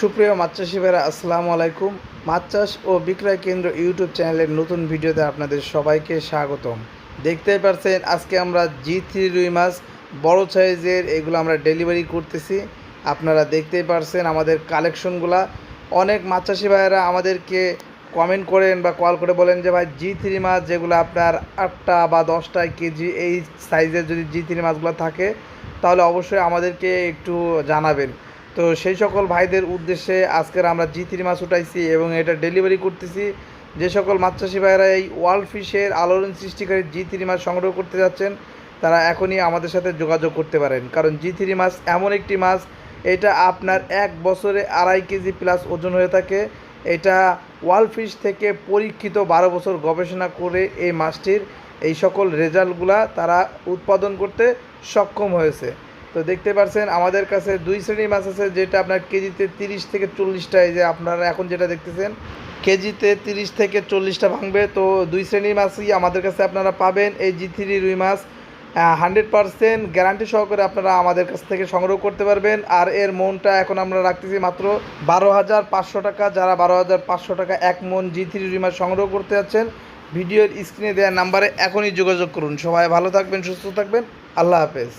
সুপ্রিয় মাছ চাষি ভাইরা আসসালামু আলাইকুম। মাছ চাষ ও বিক্রয় কেন্দ্র ইউটিউব চ্যানেলের নতুন ভিডিওতে আপনাদের সবাইকে স্বাগতম। দেখতেই পারছেন, আজকে আমরা জি থ্রি রুই মাছ, বড় সাইজের, এগুলো আমরা ডেলিভারি করতেছি। আপনারা দেখতেই পারছেন আমাদের কালেকশনগুলা। অনেক মাছ চাষি ভাইয়েরা আমাদেরকে কমেন্ট করেন বা কল করে বলেন যে, ভাই জি থ্রি মাছ যেগুলো আপনার আটটা বা দশটা কেজি এই সাইজের যদি জি থ্রি মাছগুলো থাকে, তাহলে অবশ্যই আমাদেরকে একটু জানাবেন। তো সেই সকল ভাইদের উদ্দেশ্যে আজকের আমরা জি থ্রি মাছ উঠাইছি এবং এটা ডেলিভারি করতেছি। যে সকল মাছ চাষি ভাইরা এই ওয়ার্ল্ড ফিশের আলোড়ন সৃষ্টিকারী জি থ্রি মাছ সংগ্রহ করতে যাচ্ছেন, তারা এখনই আমাদের সাথে যোগাযোগ করতে পারেন। কারণ জি থ্রি মাছ এমন একটি মাছ, এটা আপনার এক বছরে আড়াই কেজি প্লাস ওজন হয়ে থাকে। এটা ওয়ার্ল্ড ফিশ থেকে পরীক্ষিত বারো বছর গবেষণা করে এই মাছটির এই সকল রেজাল্টগুলা তারা উৎপাদন করতে সক্ষম হয়েছে। তো দেখতে পাচ্ছেন আমাদের কাছে দুই শ্রেণির মাছ আছে, যেটা আপনার কেজিতে তিরিশ থেকে চল্লিশটা, এই যে আপনারা এখন যেটা দেখতেছেন, কেজিতে তিরিশ থেকে চল্লিশটা ভাঙবে। তো দুই শ্রেণির মাছই আমাদের কাছে আপনারা পাবেন, এই জি থ্রি রুই মাছ। হান্ড্রেড পারসেন্ট গ্যারান্টি সহকারে আপনারা আমাদের কাছ থেকে সংগ্রহ করতে পারবেন। আর এর মনটা এখন আমরা রাখতেছি মাত্র বারো হাজার পাঁচশো টাকা। যারা বারো হাজার পাঁচশো টাকা এক মন জি থ্রি রুই মাছ সংগ্রহ করতে যাচ্ছেন, ভিডিওর স্ক্রিনে দেওয়া নাম্বারে এখনই যোগাযোগ করুন। সবাই ভালো থাকবেন, সুস্থ থাকবেন। আল্লাহ হাফেজ।